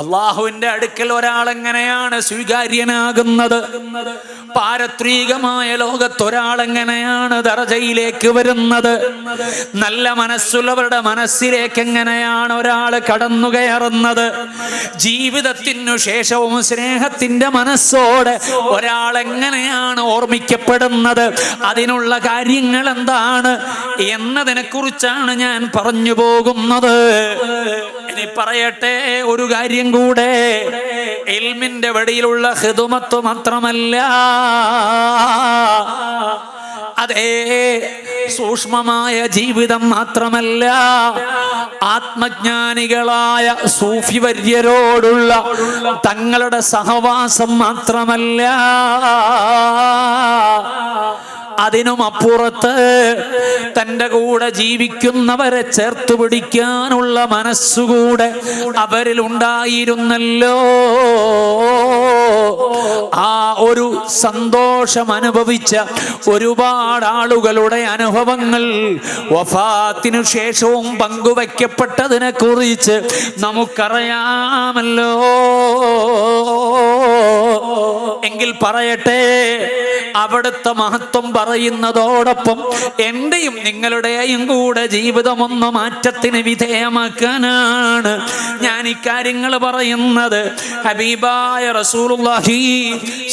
അള്ളാഹുവിന്റെ അടുക്കൽ ഒരാൾ എങ്ങനെയാണ് സ്വീകാര്യനാകുന്നത്? പാരത്രികമായ ലോകത്ത് ഒരാൾ എങ്ങനെയാണ് ദറജയിലേക്ക് വരുന്നത്? നല്ല മനസ്സുള്ളവരുടെ മനസ്സിലേക്ക് എങ്ങനെയാണ് ഒരാൾ കടന്നു കയറുന്നത് ജീവിതത്തിനു ശേഷവും സ്നേഹത്തിന്റെ മനസ്സോടെ ഒരാൾ എങ്ങനെയാണ് ഓർമ്മിക്കപ്പെടുന്നത്? അതിനുള്ള കാര്യങ്ങൾ എന്താണ്? എന്നതിനെ കുറിച്ചാണ് ഞാൻ പറഞ്ഞു പോകുന്നത്. ഇനി പറയട്ടെ ഒരു കാര്യം കൂടെ. എൽമിന്റെ വടിയിലുള്ള ഹൃതുമത്വ മാത്രമല്ല. അതേ സൂക്ഷ്മമായ ജീവിതം മാത്രമല്ല. ആത്മജ്ഞാനികളായ സൂഫിവര്യരോടുള്ള തങ്ങളുടെ സഹവാസം മാത്രമല്ല. അതിനും അപ്പുറത്ത് തന്റെ കൂടെ ജീവിക്കുന്നവരെ ചേർത്ത് പിടിക്കാനുള്ള മനസ്സുകൂടെ അവരിൽ ഉണ്ടായിരുന്നല്ലോ ആ ഒരു സന്തോഷം അനുഭവിച്ച ഒരുപാട് ആളുകളുടെ അനുഭവങ്ങൾ വഫാത്തിനു ശേഷവും പങ്കുവയ്ക്കപ്പെട്ടതിനെ കുറിച്ച് നമുക്കറിയാമല്ലോ. എങ്കിൽ പറയട്ടെ അവിടുത്തെ മഹത്വം പറയുന്നതോടൊപ്പം എന്റെയും നിങ്ങളുടെയും കൂടെ ജീവിതം ഒന്ന് മാറ്റത്തിന് വിധേയമാക്കാനാണ് ഞാൻ ഇക്കാര്യങ്ങൾ പറയുന്നത്. ഹബീബായ റസൂലുള്ളാഹി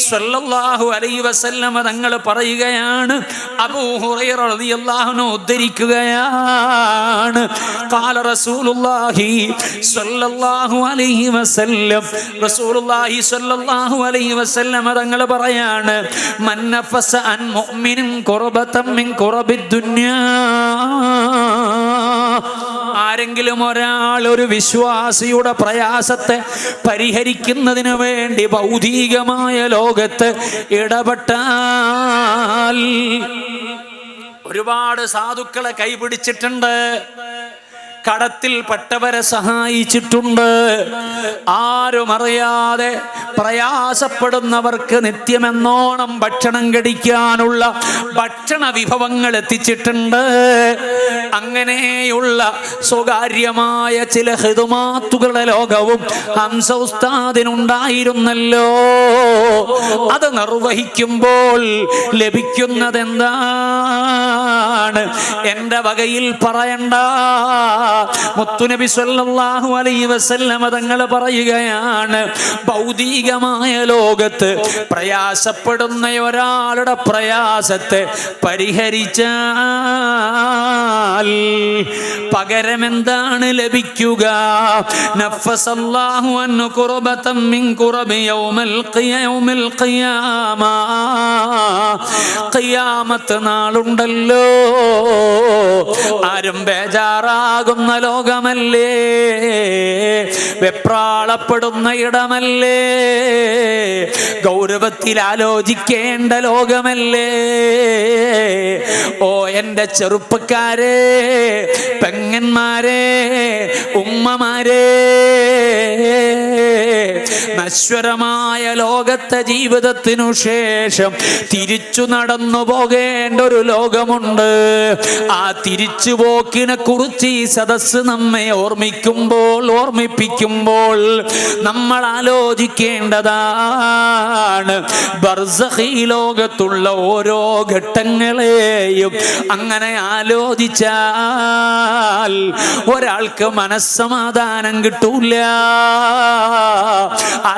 സ്വല്ലല്ലാഹു അലൈഹി വസല്ലമ തങ്ങൾ പറയുകയാണ് അബൂ ഹുറൈറ റളിയല്ലാഹു അൻഹു ഉദ്ധരിക്കുകയാണ്. ഖാല റസൂലുള്ളാഹി സ്വല്ലല്ലാഹു അലൈഹി വസല്ലം റസൂലുള്ളാഹി സ്വല്ലല്ലാഹു അലൈഹി വസല്ലമ തങ്ങൾ പറയാണ് മൻ നഫസ അൻ ഖുർബതൻ മിൻ ഖുർബിദ് ദുനിയാ. ആരെങ്കിലും ഒരാൾ ഒരു വിശ്വാസിയുടെ പ്രയാസത്തെ പരിഹരിക്കുന്നതിന് വേണ്ടി ഭൗതികമായ ലോകത്ത് ഇടപെട്ടാൽ ഒരുപാട് സാധുക്കളെ കൈപിടിച്ചിട്ടുണ്ട്. കടത്തിൽപ്പെട്ടവരെ സഹായിച്ചിട്ടുണ്ട്. ആരും അറിയാതെ പ്രയാസപ്പെടുന്നവർക്ക് നിത്യമെന്നോണം ഭക്ഷണം കടിക്കാനുള്ള ഭക്ഷണ വിഭവങ്ങൾ എത്തിച്ചിട്ടുണ്ട്. അങ്ങനെയുള്ള സ്വകാര്യമായ ചില ഹിതുമാത്തുകളുടെ ലോകവും ഹംസ ഉസ്താദിനുണ്ടായിരുന്നല്ലോ അത് നിർവഹിക്കുമ്പോൾ ലഭിക്കുന്നത് എന്താണ് എന്റെ വകയിൽ പറയണ്ട. മുത്തുനബി സല്ലല്ലാഹു അലൈഹി വസല്ലമ തങ്ങൾ പറയുകയാണ് ഭൗതികമായ ലോകത്ത് പ്രയാസപ്പെടുന്ന ഒരാളുടെ പ്രയാസത്തെ പരിഹരിച്ചാൽ പകരം എന്താണ് ലഭിക്കുക? നഫസല്ലാഹു അൻഹു ഖുർബതൻ മിൻ ഖുറബി യൗമൽ ഖിയ- ഖിയാമ. ഖിയാമത്ത് നാളുണ്ടല്ലോ. ആരും ബേജാറാകുന്ന ലോകമല്ലേ? വെപ്രാളപ്പെടുന്ന ഇടമല്ലേ? ഗൗരവത്തിൽ ആലോചിക്കേണ്ട ലോകമല്ലേ? ഓ എന്റെ ചെറുപ്പക്കാരെ പെങ്ങന്മാരെ ഉമ്മമാരെ നശ്വരമായ ലോകത്തെ ജീവിതത്തിനു ശേഷം തിരിച്ചു നടന്നു പോകേണ്ട ഒരു ലോകമുണ്ട്. ആ തിരിച്ചു പോക്കിനെ കുറിച്ച് ഈ സദസ് നമ്മെ ഓർമ്മിക്കുമ്പോൾ ഓർമ്മിപ്പിക്കുമ്പോൾ നമ്മൾ ആലോചിക്കേണ്ടതാണ്. ലോകത്തുള്ള ഓരോ ഘട്ടങ്ങളെയും അങ്ങനെ ആലോചിച്ചാൽ ഒരാൾക്ക് മനസ്സമാധാനം കിട്ടൂല.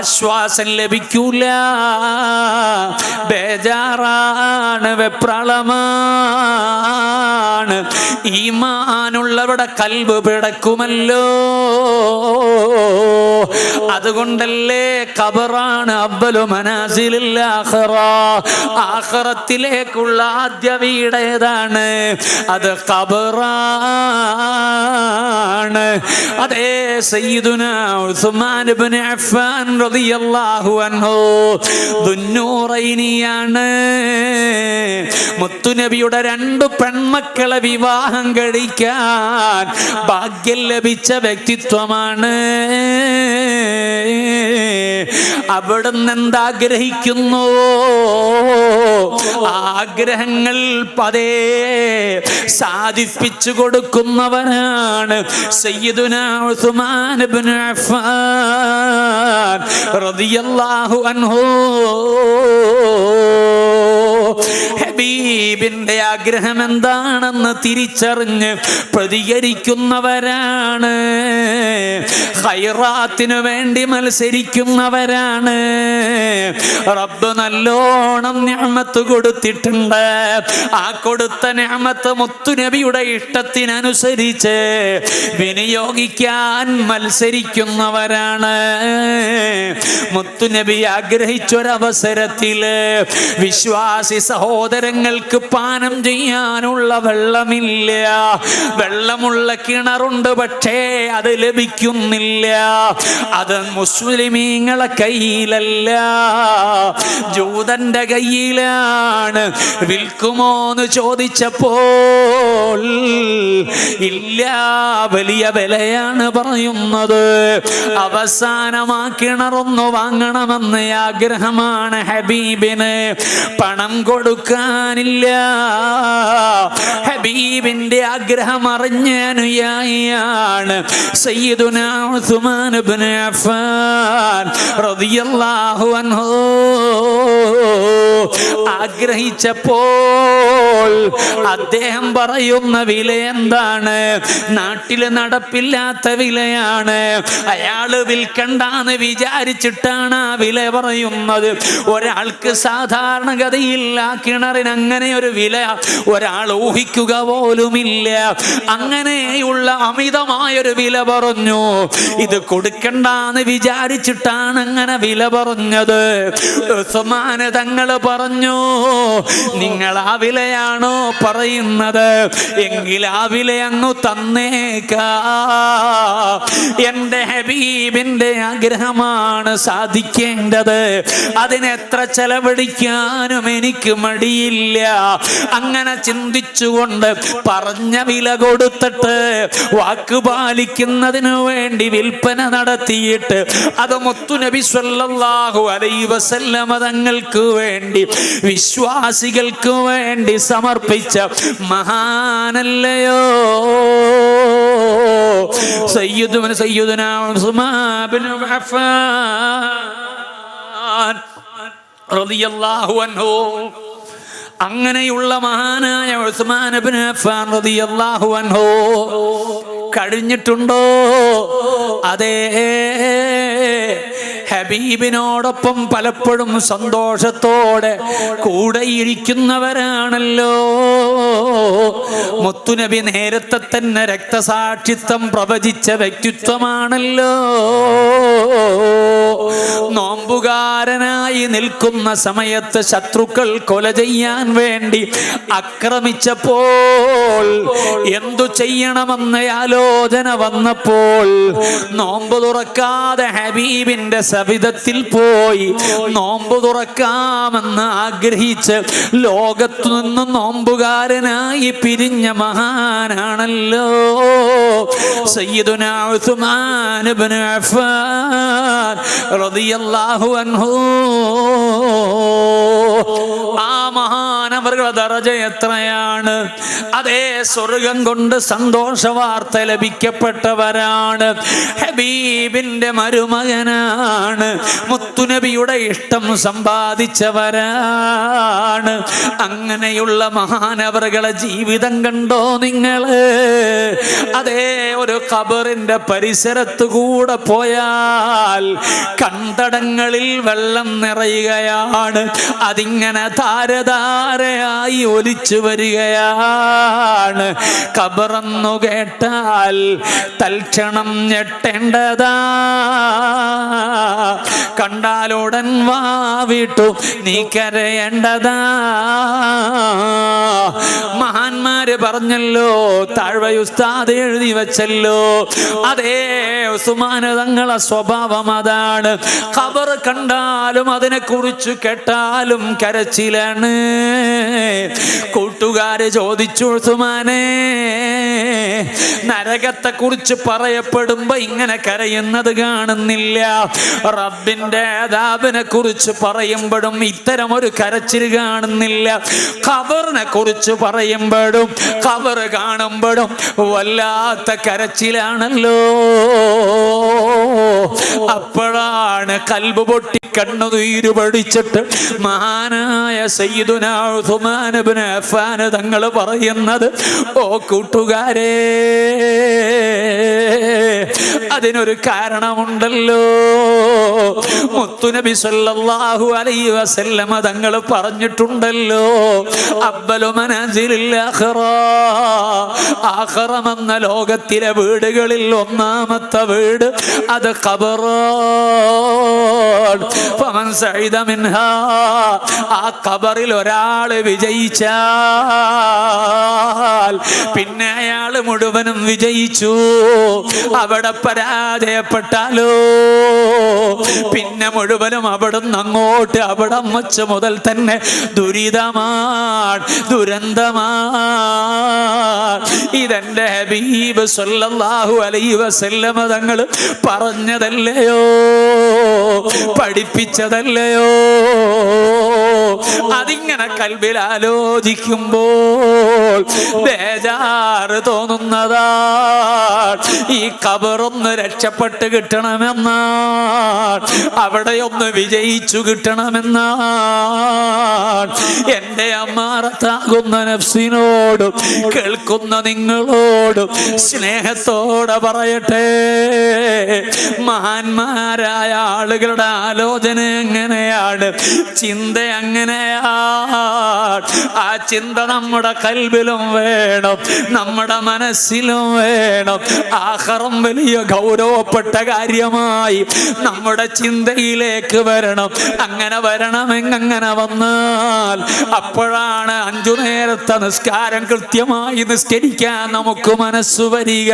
ആശ്വാസം ലഭിക്കൂല. ബേജാറാണ് വെപ്രളമാണ്. ഈമാനുള്ളവരുടെ കൽവ് പിടക്കുമല്ലോ. അതുകൊണ്ടല്ലേ കബറാണ് അബ്ബലു മനാസിലില്ല ആഖിറ ആഖിറത്തിലേക്കുള്ള ആദ്യ വീടേതാണ് അത് കബറാണ് അതേ സയ്യിദുന ഉസ്മാൻ ഇബ്നു അഫ്ഫാൻ റളിയല്ലാഹു അൻഹു. മുത്തുനബിയുടെ രണ്ട് പെൺമക്കളെ വിവാഹം കഴിക്കാൻ ഭാഗ്യം ലഭിച്ച വ്യക്തിത്വമാണ്. അവിടുന്ന് എന്താഗ്രഹിക്കുന്നു? ആഗ്രഹങ്ങൾ പതേ സാധിപ്പിച്ചു കൊടുക്കുന്നവനാണ് അൻഹു. ഹബീബിന്റെ ആഗ്രഹം എന്താണെന്ന് തിരിച്ചറിഞ്ഞ് പ്രതികരിക്കുന്നവരാണ്. ഹൈറാത്തിനു വേണ്ടി മത്സരിക്കുന്നവരാണ്. റബ്ബ് നല്ലോണം ഞാമത്ത് കൊടുത്തിട്ടുണ്ട്. ആ കൊടുത്ത ഞാമത്ത് മുത്തുനബിയുടെ ഇഷ്ടത്തിനനുസരിച്ച് വിനിയോഗിക്കാൻ മത്സരിക്കുന്നവരാണ്. മുത്തുനബി ആഗ്രഹിച്ചൊരവസരത്തിൽ വിശ്വാസി സഹോദരങ്ങൾക്ക് പാനം ചെയ്യാനുള്ള വെള്ളമില്ല. വെള്ളമുള്ള കിണറുണ്ട് പക്ഷേ അത് ലഭിക്കുന്നില്ല. അത് മുസ്ലിമീങ്ങളെ കയ്യിലല്ല. ജൂതന്റെ കയ്യിലാണ്. വിൽക്കുമോ എന്ന് ചോദിച്ചപ്പോൾ ഇല്ല വലിയ വിലയാണ് പറയുന്നത്. അവസാനമാ കിണറൊന്നു വാങ്ങണമെന്ന് ആഗ്രഹമാണ് ഹബീബിന്. പണം കൊടുക്കാനില്ല. ഹബീബിന്റെ ആഗ്രഹം അറിഞ്ഞ അനുയായിയാണ് സയ്യിദുനാ ഉസ്മാൻ ഇബ്നു അഫ്ഫാൻ റളിയല്ലാഹു അൻഹു ആഗ്രഹിച്ചപ്പോൾ അദ്ദേഹം പറയുന്ന വില എന്താണ്? നാട്ടിൽ നടപ്പില്ലാത്ത വിലയാണ്. അയാൾ വിൽക്കണ്ടെന്ന് വിചാരിച്ചിട്ടാണ് ആ വില പറയുന്നത്. ഒരാൾക്ക് സാധാരണഗതിയിൽ ആ കിണറിന് അങ്ങനെ ഒരു വില. ഒരാൾ ഊഹിക്കുക പോലുമില്ല. അങ്ങനെയുള്ള അമിതമായൊരു വില പറഞ്ഞു. ഇത് കൊടുക്കണ്ടെന്ന് വിചാരിച്ചിട്ടാണ് അങ്ങനെ വില പറഞ്ഞത്. ഉസ്മാന് തങ്ങൾ പറഞ്ഞു നിങ്ങൾ ആ വിലയാണോ പറയുന്നത്? എങ്കിൽ ആ വില അങ്ങ് തന്നേക്കാ. എന്റെ ഹബീബിന്റെ ആഗ്രഹമാണ് സാധിക്കേണ്ടത്. അതിനെത്ര ചെലവഴിക്കാനും എനിക്ക് മടിയില്ല. അങ്ങനെ ചിന്തിച്ചുകൊണ്ട് പറഞ്ഞ വില കൊടുത്തിട്ട് വാക്ക് പാലിക്കുന്നതിനു വേണ്ടി വിൽപ്പന നടത്തിയിട്ട് അത് മുത്തുനബി സല്ലല്ലാഹു അലൈഹി വസല്ലമ തങ്ങൾക്ക് വേണ്ടി വിശ്വാസികൾക്ക് വേണ്ടി സമർപ്പിച്ച മഹാനല്ലയോ? സയ്യിദുന സയ്യിദുന ഉസ്മാൻ അഫ്ഫാൻ റളിയല്ലാഹു അൻഹു അങ്ങനെയുള്ള മഹാനായ ഉസ്മാൻ റളിയല്ലാഹു അൻഹു കഴിഞ്ഞിട്ടുണ്ടോ? അതേ ഹബീബിനോടൊപ്പം പലപ്പോഴും സന്തോഷത്തോടെ കൂടെ ഇരിക്കുന്നവരാണല്ലോ മുത്തുനബി നേരത്തെ തന്നെ രക്തസാക്ഷിത്വം പ്രവചിച്ച വ്യക്തിത്വമാണല്ലോ. നോമ്പുകാരനായി നിൽക്കുന്ന സമയത്ത് ശത്രുക്കൾ കൊല ചെയ്യാൻ വേണ്ടി ആക്രമിച്ചപ്പോൾ എന്തു ചെയ്യണമെന്ന ആലോചന വന്നപ്പോൾ നോമ്പ് തുറക്കാതെ ഹബീബിന്റെ സവിധത്തിൽ പോയി നോമ്പ് തുറക്കാമെന്ന് ആഗ്രഹിച്ച് ലോകത്തു നിന്ന് നോമ്പുകാരനായി പിരിഞ്ഞ മഹാനാണല്ലോ. ആ മഹാനവരുടെ ദറജ എത്രയാണ്? അതേ സ്വർഗം കൊണ്ട് സന്തോഷ വാർത്ത ലഭിക്കപ്പെട്ടവരാണ്. ഹബീബിന്റെ മരുമകനാണ്. മുത്തുനബിയുടെ ഇഷ്ടം സമ്പാദിച്ചവരാണ്. അങ്ങനെയുള്ള മഹാനവറുകളെ ജീവിതം കണ്ടോ നിങ്ങൾ? അതേ ഒരു ഖബറിന്റെ പരിസരത്ത് കൂടെ പോയാൽ കണ്ടടങ്ങളിൽ വെള്ളം നിറയുകയാണ്. അതിങ്ങനെ താരതാരയായി ഒലിച്ചു വരികയാണ്. ഖബറെന്നു കേട്ടാൽ തൽക്ഷണം ഞെട്ടേണ്ടതാ. കണ്ടാലുടൻ വാവിട്ടു നീ കരയേണ്ടതാ. മഹാന്മാര് പറഞ്ഞല്ലോ താഴ്വയുസ്താദ് എഴുതി വെച്ചല്ലോ. അതേ ഉസ്മാന് തങ്ങളെ സ്വഭാവം അതാണ്. ഖബർ കണ്ടാലും അതിനെ കുറിച്ച് കേട്ടാലും കരച്ചിലാണ്. കൂട്ടുകാര് ചോദിച്ചു ഉസ്മാനെ നരകത്തെ കുറിച്ച് പറയപ്പെടുമ്പോ ഇങ്ങനെ കരയുന്നത് കാണുന്നില്ല. റബ്ബിന്റെ ദാബിനെ കുറിച്ച് പറയുമ്പോഴും ഇത്തരം ഒരു കരച്ചിൽ കാണുന്നില്ല. ഖബറിനെ കുറിച്ച് പറയുമ്പോഴും ഖബർ കാണുമ്പോഴും വല്ലാത്ത കരച്ചിലാണല്ലോ. അപ്പോഴാണ് കൽബ് പൊട്ടി കണ്ണുനീര് പഠിച്ചിട്ട് മഹാനായ സയ്യിദുനാഫാന് തങ്ങൾ പറയുന്നത് ഓ കൂട്ടുകാരെ അതിനൊരു കാരണമുണ്ടല്ലോ. മുത്തുനബി സല്ലല്ലാഹു അലൈഹി വസല്ലമ തങ്ങൾ പറഞ്ഞിട്ടുണ്ടല്ലോ അബ്ബലു മനാസിലിൽ ലോകത്തിലെ വീടുകളിൽ ഒന്നാമത്തെ വീട് അത് ഖബറാണ്. ആ ഖബറിൽ ഒരാൾ വിജയിച്ചാൽ പിന്നെ അയാൾ മുഴുവനും വിജയിച്ചു. അവിടെ പരാജയപ്പെട്ടാലോ? പിന്നെ മുഴുവനും അവിടുന്ന് അങ്ങോട്ട് അവിടം വച്ച് മുതൽ തന്നെ ദുരിതമാണ് ദുരന്തമാണ് ഇതെന്റെ ഹബീബ് സല്ലല്ലാഹു അലൈഹി വസല്ലമ തങ്ങൾ പറഞ്ഞതല്ലയോ? പഠിപ്പിച്ചതല്ലയോ? അതിങ്ങനെ കൽവിൽ ആലോചിക്കുമ്പോൾ ബേജാറ് തോന്നുന്നതാ. ഈ കബറൊന്ന് രക്ഷപ്പെട്ട് കിട്ടണമെന്നാ അവിടെ ഒന്ന് വിജയിച്ചു കിട്ടണമെന്നാ എന്റെ അമ്മാറത്താകുന്ന നഫ്സിനോടും കേൾക്കുന്ന നിങ്ങളോടും സ്നേഹത്തോടെ പറയട്ടെ. മഹാന്മാരായ ആളുകളുടെ ആലോചന എങ്ങനെയാണ് ചിന്ത എങ്ങനെയാണ് ആ ചിന്ത നമ്മുടെ കൽവിലും വേണം നമ്മുടെ മനസ്സിലും വേണം. ആഹറം വലിയ ഗൗരവപ്പെട്ട കാര്യമായി നമ്മുടെ ചിന്തയിലേക്ക് വരണം. അങ്ങനെ വരണമെങ്ങനെ വന്നാൽ അപ്പോഴാണ് അഞ്ചു നേരത്തെ നിസ്കാരം കൃത്യമായി നിസ്കരിക്കാൻ നമുക്ക് മനസ്സ് വരിക.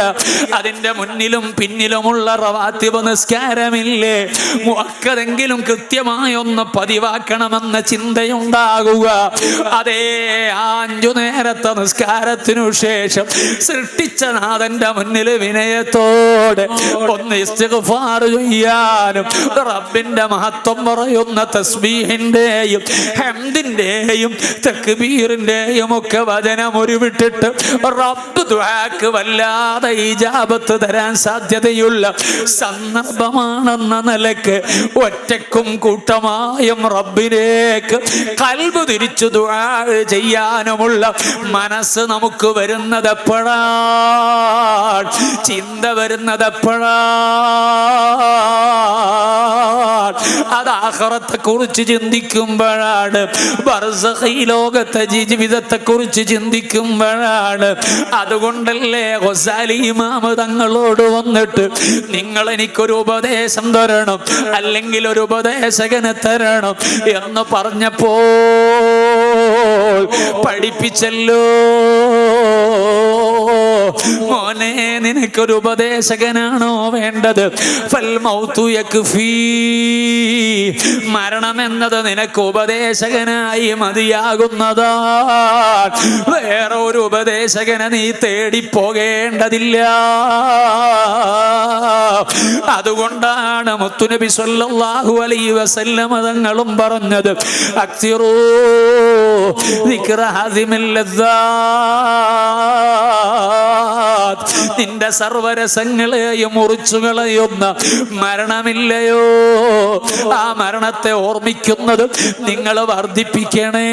അതിന്റെ മുന്നിലും പിന്നിലുമുള്ള റവാത്തിബ് നിസ്കാരമില്ലേ? മുക്കതെങ്കിലും കൃത്യമായി ഒന്ന് പതിവാക്കണമെന്ന ചിന്തയുണ്ടാകുക. അതേ അഞ്ചു നേരത്തെ നിസ്കാരത്തിനു ശേഷം സൃഷ്ടിച്ച നാഥന്റെ മുന്നിൽ വിനയത്തോടെ ഒന്ന് ചെയ്യാനും റബ്ബിന്റെ മഹത്വം പറയുന്ന തസ്ബീഹിന്റെയും ഹെന്തിന്റെയും തക്ബീറിന്റെയും ഒക്കെ വചനം ഉരുവിട്ടിട്ട് റബ്ബ് ദുആക്ക് വല്ലാതെ ഇജാബത്ത് തരാൻ സാധ്യതയുള്ള സന്ദർഭമാണെന്ന നിലയ്ക്ക് ഒറ്റക്കും കൂട്ടമായും റബ്ബിലേക്ക്. കൽബ് തിരിച്ചു ചെയ്യാനുമുള്ള മനസ്സ് നമുക്ക് വരുന്നത് എപ്പോഴാ ചിന്ത വരുന്നത് എപ്പോഴാണ് അത് ആഹ്റത്തെ കുറിച്ച് ചിന്തിക്കുമ്പോഴാണ്. ഈ ലോകത്തെ ജീവിതത്തെ കുറിച്ച് ചിന്തിക്കുമ്പോഴാണ്. അതുകൊണ്ടല്ലേ ഹൊസാലി ഇമാമ തങ്ങളോട് വന്നിട്ട് നിങ്ങൾ എനിക്കൊരു ഉപദേശം തരണം അല്ലെങ്കിൽ ഒരു ഉപദേശകനെ തരണം എന്ന് പറഞ്ഞപ്പോൾ പഠിപ്പിച്ചല്ലോ. മോനെ നിനക്കൊരു ഉപദേശകനാണോ വേണ്ടത്? മരണം എന്നത് നിനക്ക് ഉപദേശകനായി മതിയാകുന്നതാ. വേറെ ഒരു ഉപദേശകനെ നീ തേടി പോകേണ്ടതില്ല അതുകൊണ്ടാണ് മുത്തുനബി സല്ലാഹു അലൈ വസല്ലമ തങ്ങളും പറഞ്ഞത്. അക്തിറോ ഹാദിമില്ലതാ നിന്റെ സർവരസങ്ങളെയും മുറിച്ചു കളയുന്ന മരണമില്ലയോ? ആ മരണത്തെ ഓർമ്മിക്കുന്നത് നിങ്ങൾ വർദ്ധിപ്പിക്കണേ.